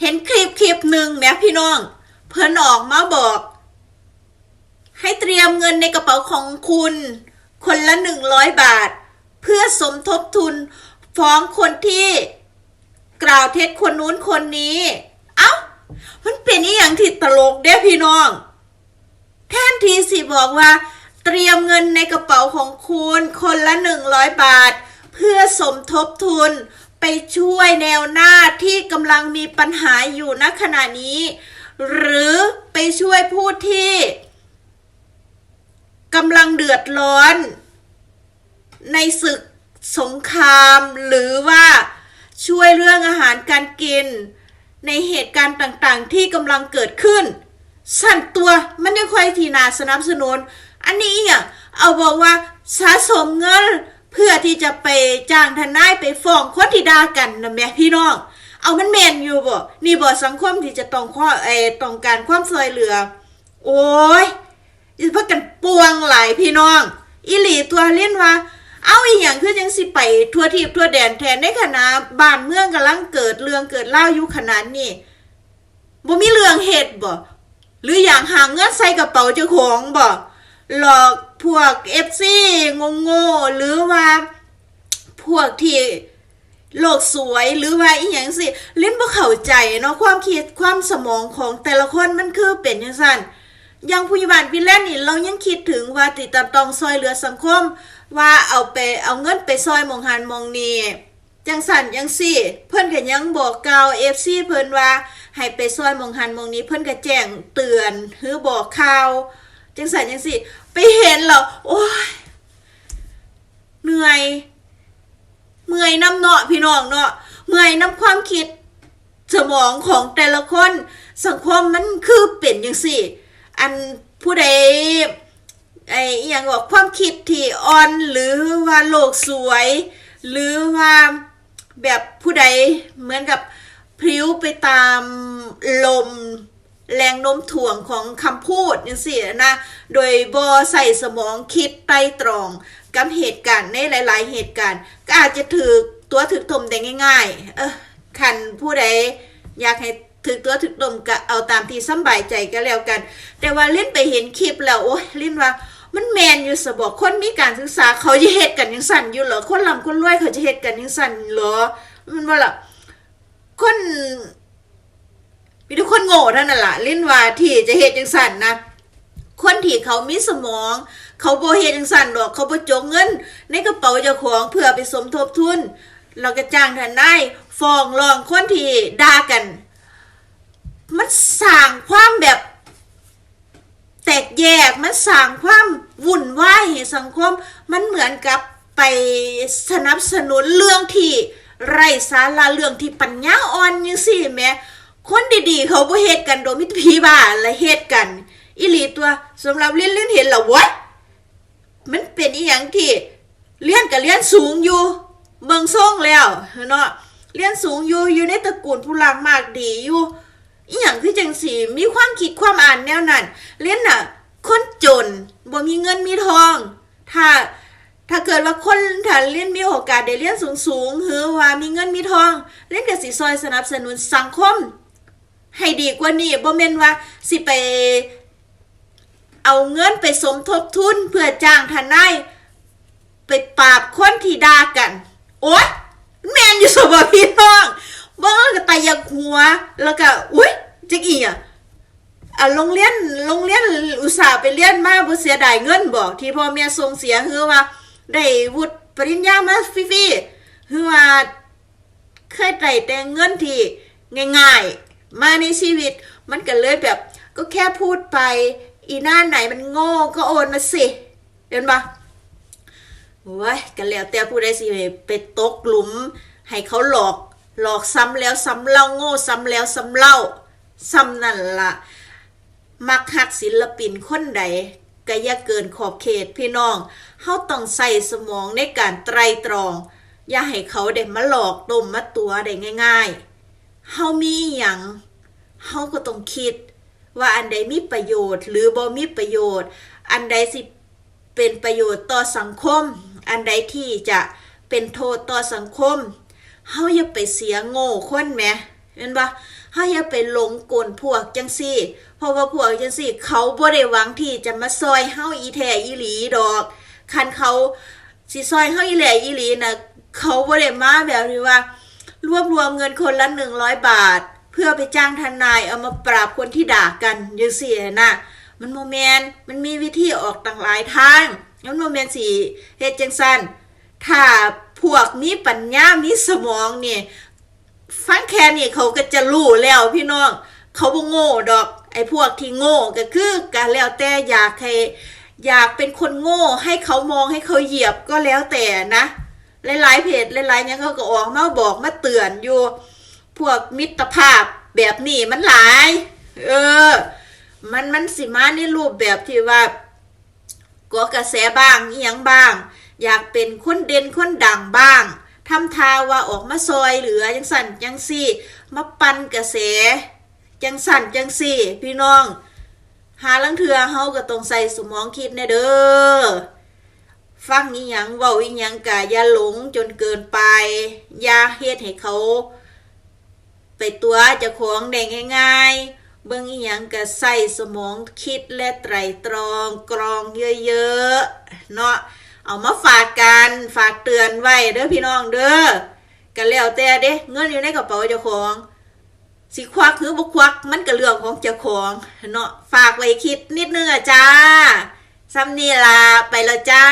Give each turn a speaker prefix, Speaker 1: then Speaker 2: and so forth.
Speaker 1: เห็นคลิปคลิปหนึ่งแม่พี่น้อง เพิ่นออกมาบอก ให้เตรียมเงินในกระเป๋าของคุณ คนละหนึ่งร้อยบาท เพื่อสมทบทุนฟ้องคนที่กล่าวเท็จคนนู้นคนนี้ เอ้า มันเป็นอหย่างที่ตลกเด้พี่น้อง แทนทีสิบอกว่า เตรียมเงินในกระเป๋าของคุณ คนละหนึ่งร้อยบาท เพื่อสมทบทุน ช่วยแนวหน้าที่กำลังมีปัญหาอยู่ณขณะนี้ หรือไปช่วยผู้ที่กำลังเดือดร้อน ในศึกสงครามหรือว่าช่วยเรื่องอาหารการกิน ในเหตุการณ์ต่างๆ ที่กำลังเกิดขึ้น สั่นตัวมันยังคอยทีนาสนับสนุน อันนี้อะเอาบอกว่าสะสมเงิน พื่อที่จะไปจ้างทนายไปฟ้องคนที่ด่ากันนะแม่พี่น้อง เอามันแมนอยู่บ่ นี่บ่สังคมที่จะต้องข้อเอต้องการความช่วยเหลือ โอ้ยจะพักกันปวงหลายพี่น้องอีหลีตัวเล่นว่า เอาอีหยังคือยังสิไปทั่วทีบทั่วแดนแทนในขณะบ้านเมืองกำลังเกิดเรื่องเกิดเล่าอยู่ขนาดนี้บ่มีเรื่องเหตุบ่ หรืออย่างหาเงินใส่กระเป๋าเจ้าของบ่หลอก พวกเอฟซีงงโง่หรือว่าพวกที่โลกสวยหรือว่าอีหยังสิเล่นบ่เข้าใจเนาะความคิดความสมองของแต่ละคนมันคือเป็นจังซั่นอย่างผู้ใหญ่บ้านพี่แลนนี่เรายังคิดถึงว่าติดตามตองซอยเหลือสังคม ว่าเอาไปเอาเงินไปซอยมองหันมองนี้จังสันจังซี่ เพิ่นก็ยังบอกกล่าว FC เพิ่นว่าให้ไปซอยมองหันมองนี้เพิ่นก็แจ้งเตือนหรือบอกข่าว จังสันจังซี่ไปเห็นแล้วโอ้ยเหนื่อยเมื่อยน้ำเนาะพี่น้องเนาะเมื่อยน้ำความคิด สมองของแต่ละคนสังคมมันคือเป็นอย่างสี่ อันผู้ใดไอ้อย่างบอกความคิดที่อ่อนหรือว่าโลกสวย หรือว่าแบบผู้ใดเหมือนกับพลิ้วไปตามลม แรงโน้มถ่วงของคำพูดอย่างสี่นะ โดยบอใส่สมองคิดไตรตรองกับเหตุการณ์ในหลาย ๆ เหตุการณ์ ก็อาจจะถือตัวถึกถมได้ง่าย ๆ เออคันผู้ใดอยากให้ถือตัวถึกถมก็เอาตามที่สบายใจก็แล้วกัน แต่ว่าลิ้นไปเห็นคลิปแล้วโอ้ยลิ้นว่ามันแมนอยู่สบอกคนมีการศึกษาเขาจะเหตุกันยังสั่นอยู่เหรอคนลำคนรวยเขาจะเหตุกันยังสั่นเหรอมันว่าล่ะคน มีทุกคนโง่เท่านั้นละเล่นว่าที่จะเหตุจังสันนะคนที่เขามีสมอง เขาโบเหตุจังสันดอก เขาโบจกเงิน ในกระเป๋าเจ้าของเพื่อไปสมทบทุน เราก็จ้างทนายฟ้องร้องคนที่ด่ากัน มันสร้างความแบบแตกแยกมันสร้างความวุ่นวายให้สังคม มันเหมือนกับไปสนับสนุนเรื่องที่ไร้สาระเรื่องที่ปัญญาอ่อนยังสิแม่ คนดีๆ เขาบ่เฮ็ดกันโดยมิตรพีบ้าและเฮ็ดกัน อีหลีตัวสำหรับเลี้ยนเลี้ยนเห็นล้ววะมันเป็นอีหยังที่เลี้ยนกับเลี้ยนสูงอยู่เบิ่งส่งแล้วเนาะเลี้ยนสูงอยู่อยู่ในตระกูลผู้ลักมากดีอยู่อีหยังคือจังสีมีความคิดความอ่านแนวนั้นเลี้ยนน่ะ คนจนบ่มีเงินมีทอง ถ้าถ้าเกิดว่าคนถ้าเรียนมีโอกาสได้เรียนสูงๆหรือว่ามีเงินมีทอง เรียนกับสิซอยสนับสนุนสังคม ให้ดีกว่านี้บ่แม่นว่าสิไป เอาเงินไปสมทบทุนเพื่อจ้างทนายไปปราบคนที่ด่ากัน โอ๊ยแมนอยู่สบพี่น้องเบิ่งก็ตายยากหัว แล้วก็อุ้ยจักอีอะอะโรงเรียนโรงเรียนอุตส่าห์ไปเรียนมาบ่เสียดายเงินบ่ที่พ่อแม่ส่งเสียคือว่า ได้วุฒิปริญญามาฟรีๆคือว่าเคยได้แต่เงินที่ง่ายๆ มาในชีวิต มันก็เลยแบบ ก็แค่พูดไป อีหน้าไหนมันโง่ก็โอนมาสิเห็นปะโอ้ยกันแล้วแต่ผู้ใดสิไปตกหลุม ให้เขาหลอก หลอกซ้ำแล้วซ้ำเล่าโง่ซ้ำแล้วซ้ำเล่าซ้ำนั่นละมักหักศิลปินคนใดก็อย่าเกินขอบเขตพี่น้องเฮาต้องใส่สมองในการไตรตรอง อย่าให้เขาได้มาหลอกต้มมาตัวได้ง่าย ๆเฮามีอย่าง เฮาก็ต้องคิด ว่าอันใดมีประโยชน์ หรือบ่มีประโยชน์ อันใดสิเป็นประโยชน์ต่อสังคม อันใดที่จะเป็นโทษต่อสังคมเฮาอย่าไปเสียโง่คนแหมเห็นปะเฮาอย่าไปหลงกลพวกจังซี่ เพราะว่าพวกจังซี่ เขาบ่ได้หวังที่จะมาซอยเฮาอีแท้อีหลีดอก คันเขาสิซอยเฮาอีแหล่อีหลีนะเขาบ่ได้มาแบบที่ว่า รวบรวมเงินคนละหนึ่งร้อยบาท พื่อไปจ้างทนายเอามาปราบคนที่ด่ากันยังเสียนะมันโมเมนมันมีวิธีออกต่างหลายทางมันโมเมนสีเฮจังสันถ้าพวกมีปัญญามีสมองเนี่ยฟังแค่นี้เขาก็จะรู้แล้วพี่น้องเขาบ่โง่ดอก ไอ้พวกที่โง่ก็คือการแล้วแต่อยากให้อยากเป็นคนโง่ให้เขามองให้เขาเหยียบก็แล้วแต่นะหลายๆเพจหลายๆเนี่ยเขาก็ออกมาบอกมาเตือนอยู่ พวกมิตรภาพแบบนี้มันหลาย เออ มันมันสิมาในรูปแบบที่ว่าก่อกระแสบ้างเอียงบ้าง อยากเป็นคนเด่นคนดังบ้างทำทาว่าออกมาซอยเหลือจังสั่นจังซี่มาปั่นกระแสจังสั่นจังซี่ พี่น้อง หาลังเทือเฮาก็ต้องใส่สมองคิดแน่เด้อฟังอีหยังเว้าอีหยังกะอย่าหลงจนเกินไป อย่าเฮ็ดให้เขา ไปตัวจ้าของได้ง่ายๆ เบิ่งอีหยังกะใส่สมองคิดและไตรตรองกรองเยอะๆเนาะเอามาฝากกันฝากเตือนไว้เด้อพี่น้องเด้อกันแล้วแต่เด้เงินอยู่ในกระเป๋าเจ้าของสิควักหรือบ่ควักมันก็เรื่องของเจ้าของเนาะฝากไว้คิดนิดนึงอะจ้าซ้ำนี่ล่ะไปแล้วจ้า